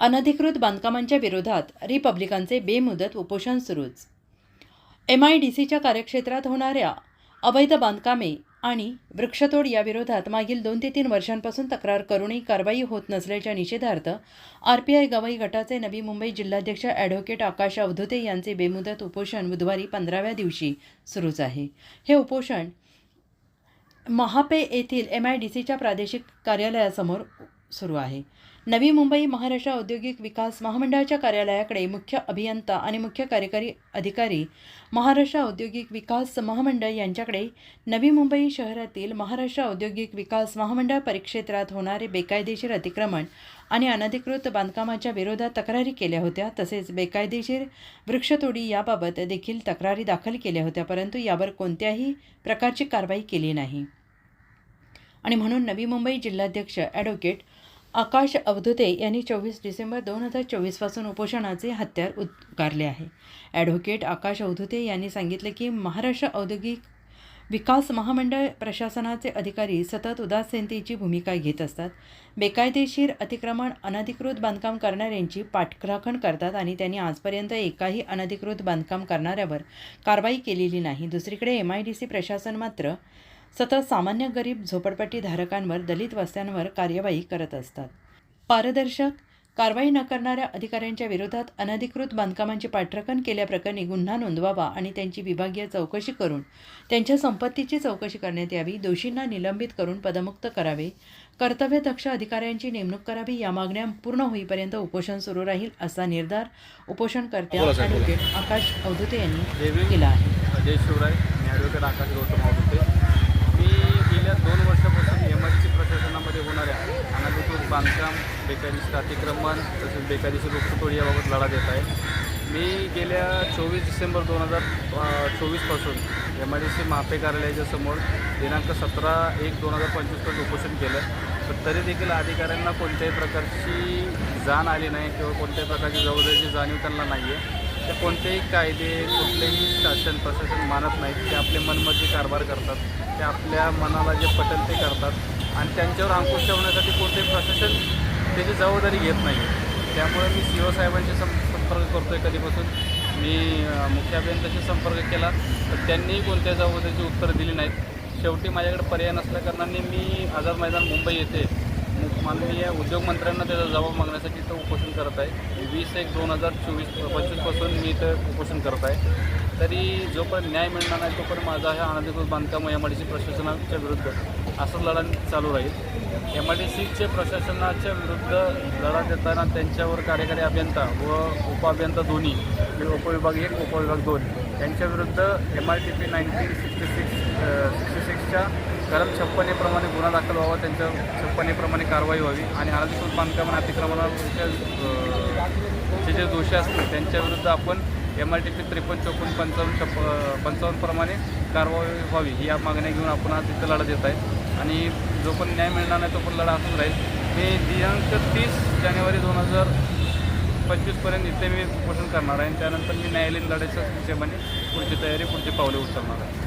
अनधिकृत बांधकामांच्या विरोधात रिपब्लिकनचे बेमुदत उपोषण सुरूच. एम आय डी सीच्या कार्यक्षेत्रात होणाऱ्या अवैध बांधकामे आणि वृक्षतोड या विरोधात मागील दोन ते तीन वर्षांपासून तक्रार करूनही कारवाई होत नसल्याच्या निषेधार्थ आर पी आय गवई गटाचे नवी मुंबई जिल्हाध्यक्ष ॲडव्होकेट आकाश अवधुते यांचे बेमुदत उपोषण बुधवारी पंधराव्या दिवशी सुरूच आहे. हे उपोषण महापे येथील एम आय डी सीच्या प्रादेशिक कार्यालयासमोर सुरू आहे. नवी मुंबई महाराष्ट्र औद्योगिक विकास महामंडळाच्या कार्यालयाकडे मुख्य अभियंता आणि मुख्य कार्यकारी अधिकारी महाराष्ट्र औद्योगिक विकास महामंडळ यांच्याकडे नवी मुंबई शहरातील महाराष्ट्र औद्योगिक विकास महामंडळ परिक्षेत्रात होणारे बेकायदेशीर अतिक्रमण आणि अनधिकृत बांधकामाच्या विरोधात तक्रारी केल्या होत्या. तसेच बेकायदेशीर वृक्षतोडी याबाबत देखील तक्रारी दाखल केल्या होत्या परंतु यावर कोणत्याही प्रकारची कारवाई केली नाही. आणि म्हणून नवी मुंबई जिल्हाध्यक्ष ॲडव्होकेट आकाश अवधुते यांनी चोवीस डिसेंबर दोन हजार चोवीसपासून उपोषणाचे हत्यार उद्गारले आहे. ॲडव्होकेट आकाश अवधुते यांनी सांगितले की महाराष्ट्र औद्योगिक विकास महामंडळ प्रशासनाचे अधिकारी सतत उदासीनतेची भूमिका घेत असतात. बेकायदेशीर अतिक्रमण अनधिकृत बांधकाम करणाऱ्यांची पाठराखण करतात आणि त्यांनी आजपर्यंत एकाही अनधिकृत बांधकाम करणाऱ्यावर कारवाई केलेली नाही. दुसरीकडे एम आय डी सी प्रशासन मात्र सतत सामान्य गरीब झोपडपट्टी धारकांवर दलित वस्त्यांवर कार्यवाही करत असतात पारदर्शक कारवाई न करणाऱ्या अधिकाऱ्यांच्या विरोधात अनधिकृत बांधकामांची पाठराखण केल्याप्रकरणी गुन्हा नोंदवावा आणि त्यांची विभागीय चौकशी करून त्यांच्या संपत्तीची चौकशी करण्यात यावी दोषींना निलंबित करून पदमुक्त करावे कर्तव्यदक्ष अधिकाऱ्यांची नेमणूक करावी या मागण्या पूर्ण होईपर्यंत उपोषण सुरू राहील असा निर्धार उपोषणकर्त्या. ॲडव्होकेट आकाश अवधुते यांनी. केला आहे शिवराय आकाश गौतम होते मी गेल्या दोन वर्षापासून एम आय सी प्रशासनामध्ये होणाऱ्या अनधिकृत बांधकाम बेकायदेशीर अतिक्रमण तसेच बेकायदेशीर वृक्षतोडी याबाबत लढा देत आहे. मी गेल्या चोवीस डिसेंबर दोन हजार चोवीसपासून M I D C Mahape कार्यालयाच्या समोर दिनांक सतरा एक दोन हजार पंचवीसपर्यंत उपोषण केलं. पण तरी देखील अधिकाऱ्यांना कोणत्याही प्रकारची जाण आली नाही किंवा कोणत्याही प्रकारची जबाबदारीची जाणीव त्यांना नाही आहे ते कोणतेही कायदे कुठलेही शासन प्रशासन मानत नाहीत. ते आपले मनमर्जी कारभार करतात. ते आपल्या मनाला जे पटेल ते करतात. आणि त्यांच्यावर अंकुश ठेवण्यासाठी कोणतेही प्रशासन त्याची जबाबदारी घेत नाही. त्यामुळे मी सी ओ साहेबांशी सं संपर्क करतो आहे कधीपासून. मी मुख्य अभियंत्याशी संपर्क केला तर त्यांनीही कोणत्या जबाबदारीची उत्तरं दिली नाहीत. शेवटी माझ्याकडे पर्याय नसल्याकारणाने मी आझाद मैदान मुंबई येथे मु- माननीय उद्योगमंत्र्यांना त्याचा जबाब मागण्यासाठी इथं उपोषण करत आहे. वीस एक दोन हजार चोवीस पंचवीसपासून मी इथं उपोषण करत आहे. तरी जोपर्यंत न्याय मिळणार नाही तोपर्यंत माझा हा अनधिकृत बांधकाम एम आय प्रशासनाच्या विरुद्ध. असं लढा चालू राहील. एम आय डी सीचे प्रशासनाच्या विरुद्ध लढा देताना त्यांच्यावर कार्यकारी अभियंता व उपअभियंता दोन्ही म्हणजे उपविभाग एक उपविभाग दोन यांच्याविरुद्ध M I T P nineteen sixty six sixty सिक्सच्या कलम छप्पनेप्रमाणे गुन्हा दाखल व्हावा त्यांच्या छप्पनेप्रमाणे कारवाई व्हावी आणि अनधिकृत बांधकाम आणि अतिक्रमणाच्या जे दोषी असतील त्यांच्याविरुद्ध आपण एम आय टी पी त्रेपन्न चौपन्न पंचावन्न छप्प पंचावन्नप्रमाणे कारवाई व्हावी ही या मागण्या घेऊन आपण आज इथं लढा देत आहे आणि जो पण न्याय मिळणार नाही तो पण लढा असूच राहील. मी दिनांक तीस जानेवारी दोन हजार पंचवीसपर्यंत इथे मी उपोषण करणार आहे आणि त्यानंतर मी न्यायालयीन लढायच्या हिशेबाने पुढची तयारी पुढची पावले उचलणार आहे.